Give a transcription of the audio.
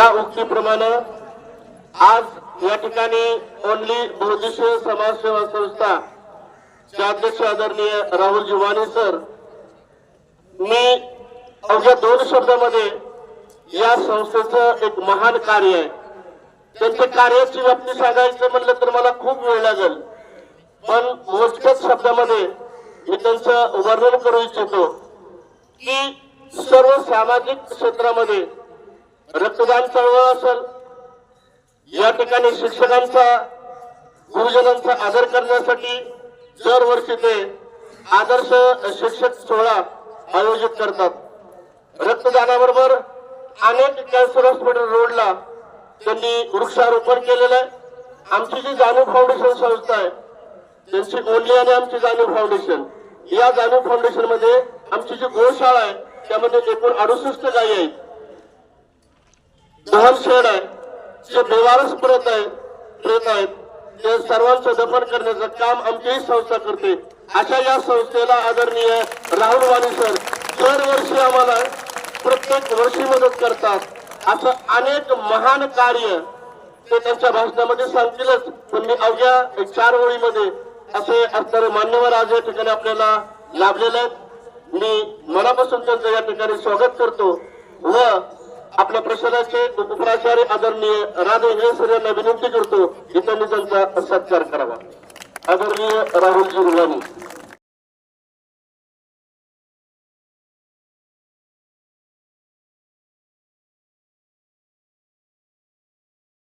या उक्तीप्रमाणे आज या ठिकाणी ओनली बहुदेशीय समाजसेवा संस्था चे अध्यक्ष आदरणीय राहुलजी वाणी सर मी अवघ्या दोन शब्दामध्ये या संस्थेचं एक महान कार्य आहे. त्यांच्या कार्याची व्याप्ती सांगायचं म्हणलं तर मला खूप वेळ लागेल. पण मोजक्याच शब्दामध्ये मी त्यांचं वर्णन करू इच्छितो की सर्व सामाजिक क्षेत्रामध्ये रक्तदान चळवळ असेल या ठिकाणी शिक्षकांचा गुरुजनांचा आदर करण्यासाठी दरवर्षी ते आदर्श शिक्षक सोहळा आयोजित करतात. रक्तदानाबरोबर अनेक कॅन्सर हॉस्पिटल रोडला त्यांनी वृक्षारोपण केलेलं आहे. आमची जी जाणीव फाउंडेशन संस्था आहे त्यांची ओनली आणि आमची जाणीव फाउंडेशन या जाणीव फाउंडेशनमध्ये आमची जी गोशाळा आहे त्यामध्ये एकूण अडुसष्ट गायी आहेत. दहन आहे जे बेवारस प्रत आहे प्रेत आहेत ते सर्वांचं दफन करण्याचं काम आमची ही संस्था करते. अशा या संस्थेला आदरणीय राहुल वाणी सर दरवर्षी आम्हाला प्रत्येक वर्षी मदत करतात. असं अनेक महान कार्य ते त्यांच्या भाषणामध्ये सांगतीलच पण मी अवघ्या एक चार ओळीमध्ये असे असणारे मान्यवर आज या ठिकाणी आपल्याला लाभलेले आहेत. मी मनापासून त्यांचं या ठिकाणी स्वागत करतो व आपल्या प्रशासनाचे उपप्राचार्य आदरणीय राधे हेसर यांना विनंती करतो की त्यांनी त्यांचा सत्कार करावा. आदरणीय राहुलजी रुवानी